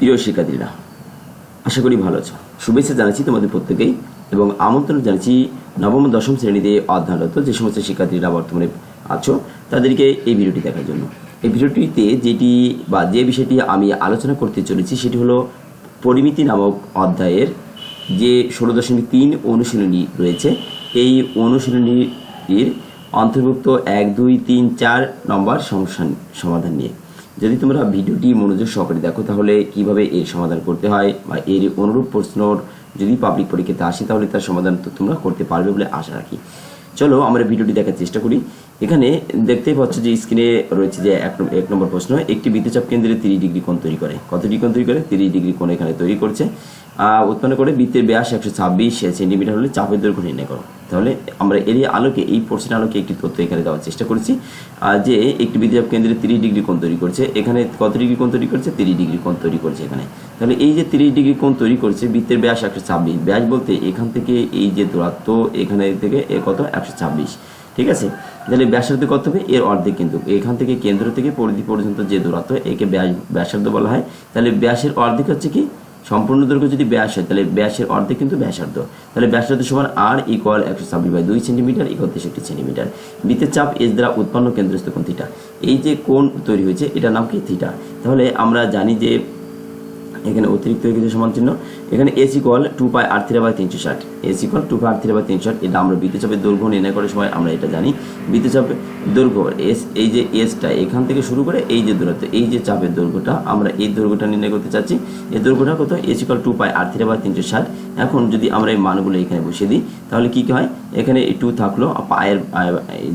প্রিয় শিক্ষার্থীরা, আশা করি ভালো আছো। শুভেচ্ছা জানাচ্ছি তোমাদের প্রত্যেকেই এবং আমন্ত্রণ জানাচ্ছি নবম, দশম শ্রেণীতে অধ্যয়নরত যে সমস্ত শিক্ষার্থীরা বর্তমানে আছো, তাদেরকে এই ভিডিওটি দেখার জন্য। এই ভিডিওটিতে যেটি বা যে বিষয়টি আমি আলোচনা করতে চলেছি, সেটি হলো পরিমিতি নামক অধ্যায়ের যে ষোলো দশমিক তিন অনুশীলনী রয়েছে, এই অনুশীলনীর অন্তর্ভুক্ত এক, দুই, তিন, চার নম্বর সমস্যা সমাধান নিয়ে। যদি তোমরা ভিডিওটি মনোযোগ সহকারে দেখো, তাহলে কীভাবে এর সমাধান করতে হয় বা এর অনুরূপ প্রশ্নর যদি পাবলিক পরীক্ষাতে আসে, তাহলে তার সমাধান তো তোমরা করতে পারবে বলে আশা রাখি। চলো, আমরা ভিডিওটি দেখার চেষ্টা করি। এখানে দেখতেই পাচ্ছ যে স্ক্রিনে রয়েছে যে এক নম- এক নম্বর প্রশ্ন, একটি বৃত্তচাপ কেন্দ্রে তিরিশ ডিগ্রি কোণ তৈরি করে। কত ডিগ্রি কোণ তৈরি করে? তিরিশ ডিগ্রি কোণ এখানে তৈরি করছে। উৎপন্ন করে বৃত্তের ব্যাস একশো ছাব্বিশ সেন্টিমিটার হলে চাপের দৈর্ঘ্য নির্ণয় করো। তাহলে আমরা এর আলোকে, এই প্রশ্নের আলোকে একটি তথ্য এখানে দেওয়ার চেষ্টা করেছি যে একটি বৃত্তচাপ কেন্দ্রে তিরিশ ডিগ্রি কোণ তৈরি করছে। এখানে কত ডিগ্রি কোণ তৈরি করছে? তিরিশ ডিগ্রি কোণ তৈরি করছে এখানে। তাহলে এই যে তিরিশ ডিগ্রি কোণ তৈরি করছে বৃত্তের ব্যাস একশো ছাব্বিশ, ব্যাস বলতে এখান থেকে এই যে দূরত্ব এখানে থেকে এ কত? একশো ছাব্বিশ। ঠিক আছে? তাহলে ব্যাসার্ধ কত হবে? এর অর্ধেক কিন্তু। এখান থেকে কেন্দ্র থেকে পরিধি পর্যন্ত যে দূরত্ব, একে ব্যাস, ব্যাসার্ধ বলা হয়। তাহলে ব্যাসের অর্ধেক হচ্ছে কি? সম্পূর্ণ দৈর্ঘ্য যদি ব্যাস হয়, তাহলে ব্যাসের অর্ধেক কিন্তু ব্যাসার্ধ। তাহলে ব্যাসার্ধ সমান আর ইকুয়াল একশো ছাব্বিশ বাই দুই সেন্টিমিটার ইকুয়াল তেষট্টি সেন্টিমিটার। বৃত্তের চাপ এস দ্বারা উৎপন্ন কেন্দ্রস্থ কোন থিটা এই যে কোন তৈরি হয়েছে, এটার নাম কি থিটা তাহলে আমরা জানি যে এখানে অতিরিক্ত কিছু সমান চিহ্ন। এখানে S equal to pi R three by তিনশো ষাট। S equal to pi R three by তিনশো ষাট, এটা আমরা বৃত্তচাপের দৈর্ঘ্য নির্ণয় করার সময় আমরা এটা জানি। বৃত্তচাপের দৈর্ঘ্য এস এই যে এসটা এখান থেকে শুরু করে এই যে দূরত্ব, এই যে চাপের দৈর্ঘ্যটা আমরা এই দৈর্ঘ্যটা নির্ণয় করতে চাচ্ছি। এই দৈর্ঘ্যটা কত? S equal to pi R three by তিনশো ষাট। এখন যদি আমরা এই মানগুলো এখানে বসিয়ে দিই, তাহলে কী কি হয়? এখানে এই টু থাকল পায়ের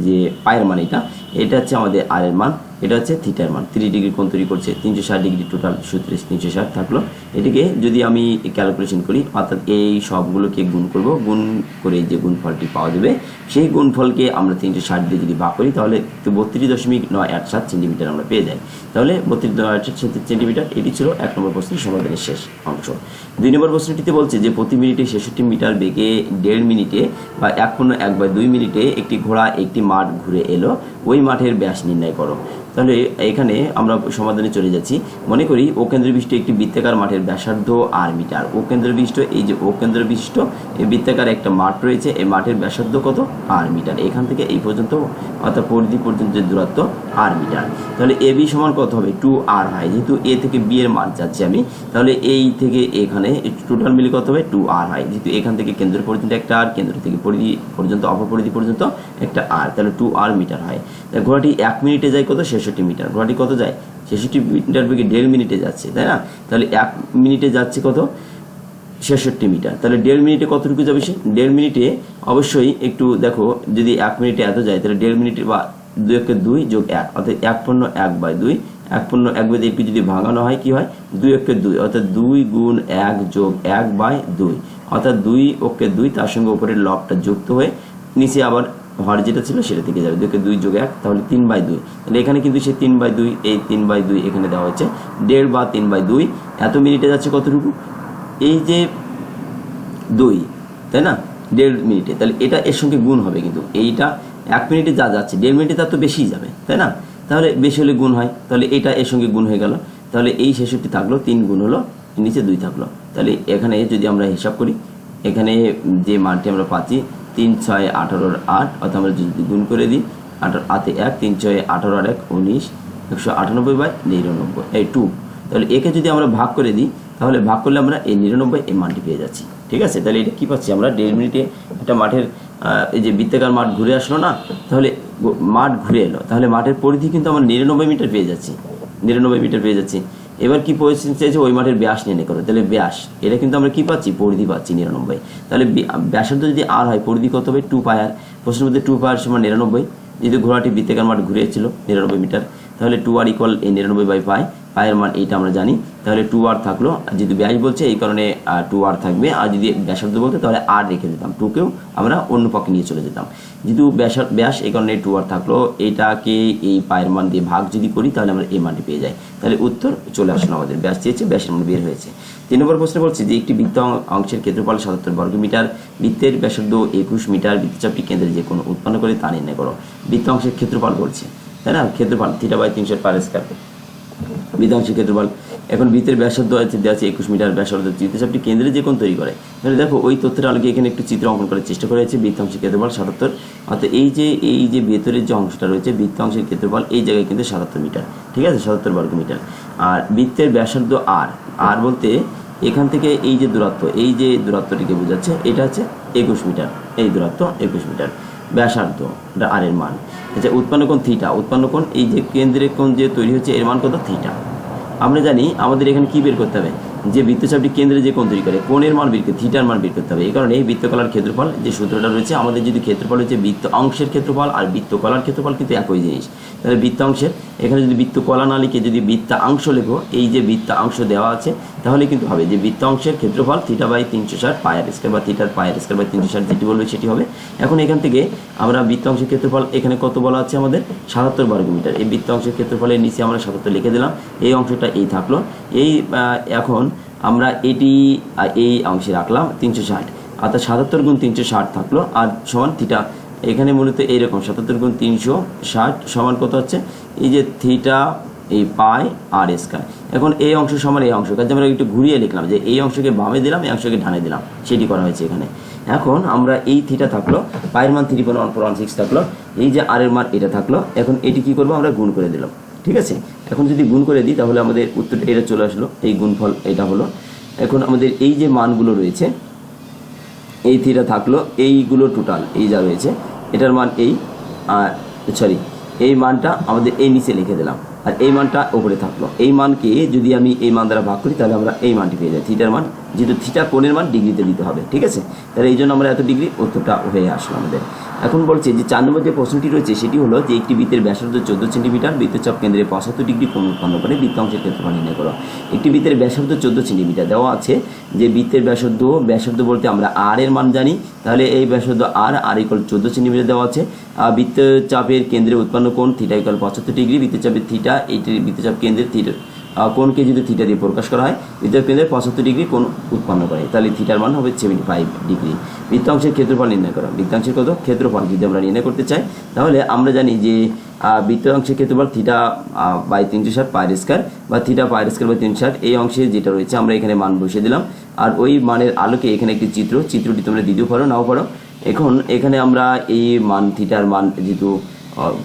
যে পায়ের মান এটা। এটা হচ্ছে আমাদের আর এর মান, এটা হচ্ছে থিটার মান। থ্রি ডিগ্রি কোণ তৈরি করছে, তিনশো ষাট ডিগ্রি টোটাল সুত্রিশ তিনশো ষাট থাকল। এটিকে যদি আমি ক্যালকুলেশন করি অর্থাৎ এই সবগুলোকে গুণ করব গুণ করে যে গুণফলটি পাওয়া যাবে সেই গুণফলকে আমরা তিনশো ষাট দিয়ে যদি ভাগ করি, তাহলে বত্রিশ দশমিক নয় আট সাত সেন্টিমিটার আমরা পেয়ে যাই। তাহলে বত্রিশ নয় আট সাত সেন্টিমিটার এটি ছিল এক নম্বর প্রশ্নের সমাধানের শেষ অংশ। দুই নম্বর প্রশ্নটিতে বলছে যে, প্রতি মিনিটে ছেষট্টি মিটার বেগে দেড় মিনিটে বা এক পূর্ণ এক বা দুই মিনিটে একটি ঘোড়া একটি মাঠ ঘুরে এলো। ওই মাঠের ব্যাস নির্ণয় করো। তাহলে এখানে আমরা সমাধানে চলে যাচ্ছি। মনে করি ও কেন্দ্র বিশিষ্ট একটি বৃত্তাকার মাঠের ব্যাসার্ধ আর মিটার। ও কেন্দ্র বিশিষ্ট এই যে ও কেন্দ্র বিশিষ্ট এই বৃত্তাকার একটা মাঠ রয়েছে, এই মাঠের ব্যাসার্ধ কত? R metre. এখান থেকে এই পর্যন্ত, অর্থাৎ পরিধি পর্যন্ত দূরত্ব আর মিটার। তাহলে এ বি সমান কত হবে? টু আর হয়। যেহেতু এ থেকে বি এর মান যাচ্ছি আমি, তাহলে এই থেকে এখানে টোটাল মিলে কত হবে? টু আর হয়। যেহেতু এখান থেকে কেন্দ্র পর্যন্ত একটা আর, কেন্দ্র থেকে পরিধি পর্যন্ত, অপর পরিধি পর্যন্ত একটা আর, তাহলে টু আর মিটার হয়। তাই ঘোড়াটি এক মিনিটে যায় কত? ছেষট্টি মিটার। ঘোড়াটি কত যায়? ছেষট্টি মিটার বেগে দেড় মিনিটে যাচ্ছে, তাই না? তাহলে এক মিনিটে যাচ্ছে কত? ছেষট্টি মিটার। তাহলে দেড় মিনিটে কতটুকু যাবে সে? দেড় মিনিটে অবশ্যই একটু দেখো, যদি এক মিনিটে এত যায়, তাহলে দেড় মিনিটে বা দুই একে দুই যোগ এক, অর্থাৎ এক পণ্য এক বাই দুই। এক পণ্য এক বাই একটু যদি ভাঙানো হয়, কি হয়? দুই একে দুই, অর্থাৎ দুই গুণ এক যোগ এক বাই দুই। অর্থাৎ দুই ওকে দুই, তার সঙ্গে উপরের লবটা যুক্ত হয়ে নিচে আবার হর যেটা ছিল সেটা থেকে যাবে। দুইকে দুই যোগ এক, তাহলে তিন বাই দুই। তাহলে এখানে কিন্তু সে তিন বাই দুই, এই তিন বাই দুই এখানে দেওয়া হচ্ছে দেড় বা তিন বাই দুই, এত মিনিটে যাচ্ছে কতটুকু? এই যে দুই, তাই না? দেড় মিনিটে। তাহলে এটা এর সঙ্গে গুণ হবে কিন্তু। এইটা এক মিনিটে যা যাচ্ছে, দেড় মিনিটে তার তো বেশিই যাবে, তাই না? তাহলে বেশি হলে গুণ হয়, তাহলে এটা এর সঙ্গে গুণ হয়ে গেল। তাহলে এই ছেষট্টি থাকল, তিন গুণ হলো, নিচে দুই থাকল। তাহলে এখানে যদি আমরা হিসাব করি, এখানে যে মানটি আমরা পাচ্ছি, তিন ছয় আঠারোর আট, অর্থাৎ আমরা যদি গুণ করে দিই, আঠারো আতে এক, তিন ছয় আঠারো আর এক, উনিশ, একশো আটানব্বই বাই নিরানব্বই, এই টু। তাহলে একে যদি আমরা ভাগ করে দিই, তাহলে ভাগ করলে আমরা এই নিরানব্বই এই মানটি পেয়ে যাচ্ছি। ঠিক আছে? তাহলে এটা কী পাচ্ছি? আমরা দেড় মিনিটে একটা মাঠের এই যে বৃত্তাকার মাঠ ঘুরে আসলো না? তাহলে মাঠ ঘুরে এলো। তাহলে মাঠের পরিধি কিন্তু আমরা নিরানব্বই মিটার পেয়ে যাচ্ছি। নিরানব্বই মিটার পেয়ে যাচ্ছি। এবার কি পরিস্থিতি চাইছে? ওই মাঠের ব্যাস নির্ণয় করো। তাহলে ব্যাস। এটা কিন্তু আমরা কি পাচ্ছি? পরিধি পাচ্ছি নিরানব্বই। তাহলে ব্যাসার্ধ যদি আর হয়, পরিধি কত হবে? টু পায়ার প্রশ্নের মধ্যে টু পায়ার সমান নিরানব্বই। যদি ঘোড়াটি বৃত্তাকার মাঠ ঘুরেছিল নিরানব্বই মিটার। তাহলে টু আর ইকুয়াল এই নিরানব্বই বাই পাই পায়ের মান এইটা আমরা জানি। তাহলে টু আর থাকল যদি ব্যাস বলছে, এই কারণে টু আর থাকবে। আর যদি ব্যাসার্ধ বলতে, তাহলে আর রেখে দিতাম। টুকেও আমরা অন্য পক্ষে নিয়ে চলে যেতাম। যেহেতু ব্যাসার ব্যাস, এই কারণে টু আর থাকল। এটাকে এই পায়ের মান দিয়ে ভাগ যদি করি, তাহলে আমরা এই মানটি পেয়ে যাই। তাহলে উত্তর চলে আসলো আমাদের। ব্যাস চেয়েছে, ব্যাসের মান বের হয়েছে। তিন নম্বর প্রশ্ন বলছে যে, একটি বৃত্ত অংশের ক্ষেত্রফল সাতাত্তর বর্গ মিটার। বৃত্তের ব্যাসার্ধ একুশ মিটার। বৃত্তচাপটি কেন্দ্রে যে কোনো উৎপন্ন করে, তা নির্ণয় করো। বৃত্ত অংশের ক্ষেত্রফল বলছে। তাই না? ক্ষেত্রফল থিটা বাই তিনশো পার স্কয়ার বৃত্তাংশের ক্ষেত্রফল। এখন বৃত্তের ব্যাসার্ধ আছে দেওয়া আছে একুশ মিটার ব্যাসার্ধ। বৃত্তচাপটি কেন্দ্রে যে কোন তৈরি করে। তাহলে দেখো, ওই তথ্যের আলোকে এখানে একটু চিত্র অঙ্কন করার চেষ্টা করা হয়েছে বৃত্তাংশের ক্ষেত্রফল সাতাত্তর। অর্থাৎ এই যে এই যে ভেতরের যে অংশটা রয়েছে, বৃত্তাংশের ক্ষেত্রফল এই জায়গায় কিন্তু সাতাত্তর মিটার। ঠিক আছে? সাতাত্তর বর্গ মিটার। আর বৃত্তের ব্যাসার্ধ আর আর বলতে এখান থেকে এই যে দূরত্ব, এই যে দূরত্বটিকে বোঝাচ্ছে, এটা হচ্ছে একুশ মিটার। এই দূরত্ব একুশ মিটার। ব্যাসার্ধ, এটা আর এর মান। আচ্ছা উৎপন্ন কোণ থিটা উৎপন্ন কোণ এই যে কেন্দ্রের কোণ যে তৈরি হচ্ছে, এর মান কত? থিটা আমরা জানি আমাদের এখানে কি বের করতে হবে? যে বৃত্তচাপটি কেন্দ্রে যে কোণ তৈরি করে, কোণের মান বের করতে থিটার মান বের করতে হবে। এই কারণে এই বৃত্তকলার ক্ষেত্রফল যে সূত্রটা রয়েছে, আমাদের যদি ক্ষেত্রফল হচ্ছে বৃত্ত অংশের ক্ষেত্রফল আর বৃত্তকলার ক্ষেত্রফল কিন্তু একই জিনিস। তাহলে বৃত্ত অংশের এখানে যদি বৃত্তকলা না লিখে যদি বৃত্তাংশ লেখো, এই যে বৃত্তাংশ দেওয়া আছে তাহলে কিন্তু হবে যে বৃত্তাংশের ক্ষেত্রফল থিটা বাই তিনশো ষাট, পায়ের স্কোয়ার বা থিটার পায়ের স্কোয়ার বাই তিনশো ষাট যেটি বলবে সেটি হবে। এখন এখান থেকে আমরা বৃত্তাংশের ক্ষেত্রফল এখানে কত বলা আছে আমাদের? সাতাত্তর বর্গমিটার। এই বৃত্ত বৃত্তাংশের ক্ষেত্রফলের নিচে আমরা সাতাত্তর লিখে দিলাম। এই অংশটা এই থাকল। এই এখন আমরা এটি এই অংশে রাখলাম তিনশো ষাট। অর্থাৎ সাতাত্তর গুণ তিনশো ষাট থাকল আর সমান থিটা এখানে মূলত এইরকম সাতাত্তর গুণ তিনশো ষাট সমান কত হচ্ছে? এই যে থিটা এই পাই আর স্কয়ার এখন এই অংশ সমান এই অংশ। কাজে আমরা একটু ঘুরিয়ে লিখলাম যে এই অংশকে বামে দিলাম, এই অংশকে ডানে দিলাম। সেটি করা হয়েছে এখানে। এখন আমরা এই থিটা থাকল, পায়ের মান three point one four one six থাকল, এই যে আর এর মান এটা থাকল, এখন এটি কি করব আমরা গুণ করে দিলাম। ঠিক আছে? এখন যদি গুণ করে দিই তাহলে আমাদের উত্তর এটা চলে আসলো, এই গুণফল এটা হলো। এখন আমাদের এই যে মানগুলো রয়েছে, এই থিটা থাকল, এইগুলো টোটাল এই যা রয়েছে, এটার মান এই সরি এই মানটা আমাদের এই নিচে লিখে দিলাম। আর এই মানটা ওপরে থাকল। এই মানকে যদি আমি এই মান দ্বারা ভাগ করি, তাহলে আমরা এই মানটি পেয়ে যাই। থিটার মান যেহেতু থিটা কোণের মান ডিগ্রিতে দিতে হবে, ঠিক আছে? তাহলে এই জন্য আমরা এত ডিগ্রি উত্তরটা হয়ে আসলো আমাদের। এখন বলছে যে চার নম্বর যে প্রশ্নটি রয়েছে, সেটি হলো যে একটি বৃত্তের ব্যাসার্ধ চোদ্দ সেন্টিমিটার, বৃত্তচাপ কেন্দ্রে পঁচাত্তর ডিগ্রি কোণ উৎপন্ন করে, বৃত্তাংশের ক্ষেত্রফল নির্ণয় করো। একটি বৃত্তের ব্যাসার্ধ চোদ্দ সেন্টিমিটার দেওয়া আছে যে বৃত্তের ব্যাসার্ধ ব্যাসার্ধ বলতে আমরা আর এর মান জানি, তাহলে এই ব্যাসার্ধ আর আর ইকল চোদ্দ সেন্টিমিটার দেওয়া আছে। আর বৃত্তচাপের কেন্দ্রে উৎপন্ন কোণ থিটা ইকল পঁচাত্তর ডিগ্রি, বৃত্তচাপের থিটা এইটি বৃত্তচাপ কেন্দ্রের থিটা কোণকে যদি থিটা দিয়ে প্রকাশ করা হয় বৃত্তের কেন্দ্রে পঁচাত্তর ডিগ্রি কোন উৎপন্ন করে। তাহলে থিটার মান হবে সেভেন্টি ফাইভ ডিগ্রি। বৃত্তাংশের ক্ষেত্রফল নির্ণয় করা। বৃত্তাংশের কত? ক্ষেত্রফল। যদি আমরা নির্ণয় করতে চাই তাহলে আমরা জানি যে আহ, বৃত্তাংশের ক্ষেত্রফল থিটা বাই তিনশো ষাট পায়ের স্কয়ার বা থিটা পায়ের স্কয়ার বাই তিনশো ষাট। এই অংশে যেটা রয়েছে আমরা এখানে মান বসিয়ে দিলাম। আর ওই মানের আলোকে এখানে একটি চিত্র চিত্রটি তোমরা দিতেও পারো নাও পারো এখন এখানে আমরা এই মান থিটার মান যেহেতু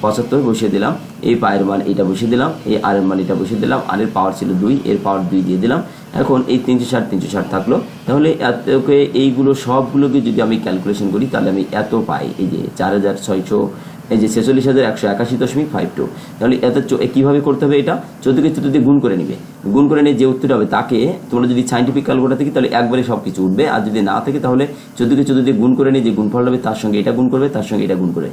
পঁচাত্তর বসিয়ে দিলাম। এই পায়ের মান এটা বসিয়ে দিলাম, এই আর এর মান এটা বসিয়ে দিলাম, আর এর পাওয়ার ছিল দুই, এর পাওয়ার দুই দিয়ে দিলাম। এখন এই তিনশো ষাট তিনশো ষাট থাকল। তাহলে এতকে এইগুলো সবগুলোকে যদি আমি ক্যালকুলেশন করি, তাহলে আমি এত পাই। এই যে চার হাজার ছয়শো, এই যে ছেচল্লিশ হাজার একশো একাশি দশমিক ফাইভ টু তাহলে এত কীভাবে করতে হবে এটা? চোদ্দকে চোদ্দ দিয়ে গুণ করে নিবে। গুণ করে নিয়ে যে উত্তরটা হবে তাকে তোমরা যদি সাইন্টিফিক ক্যালকুলেটার থেকে তাহলে একবারে সব কিছু উঠবে। আর যদি না থাকে তাহলে চোদ্দকে চোদ্দ দিয়ে গুণ করে নিয়ে যে গুণফল হবে তার সঙ্গে এটা গুণ করবে, তার সঙ্গে এটা গুণ করে।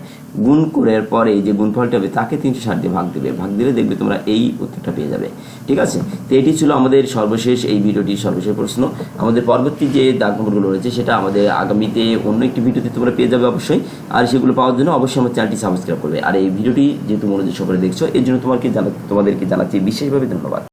গুণ করার পরে যে গুণফলটা হবে তাকে তিনশো ষাট দিয়ে ভাগ দেবে। ভাগ দিলে দেখবে তোমরা এই উত্তরটা পেয়ে যাবে। ঠিক আছে? তো এটি ছিল আমাদের সর্বশেষ এই ভিডিওটির সর্বশেষ প্রশ্ন। আমাদের পরবর্তী যে দাগ নম্বরগুলো রয়েছে সেটা আমাদের আগামীতে অন্য একটি ভিডিওতে তোমরা পেয়ে যাবে অবশ্যই। আর সেগুলো পাওয়ার জন্য অবশ্যই আমার চ্যানেলটি সাবস্ক্রাইব করবে। আর এই ভিডিওটি যেহেতু মনোযোগ সহকারে দেখছ, এর জন্য তোমাকে জানা তোমাদেরকে জানাচ্ছি বিশেষভাবে ধন্যবাদ।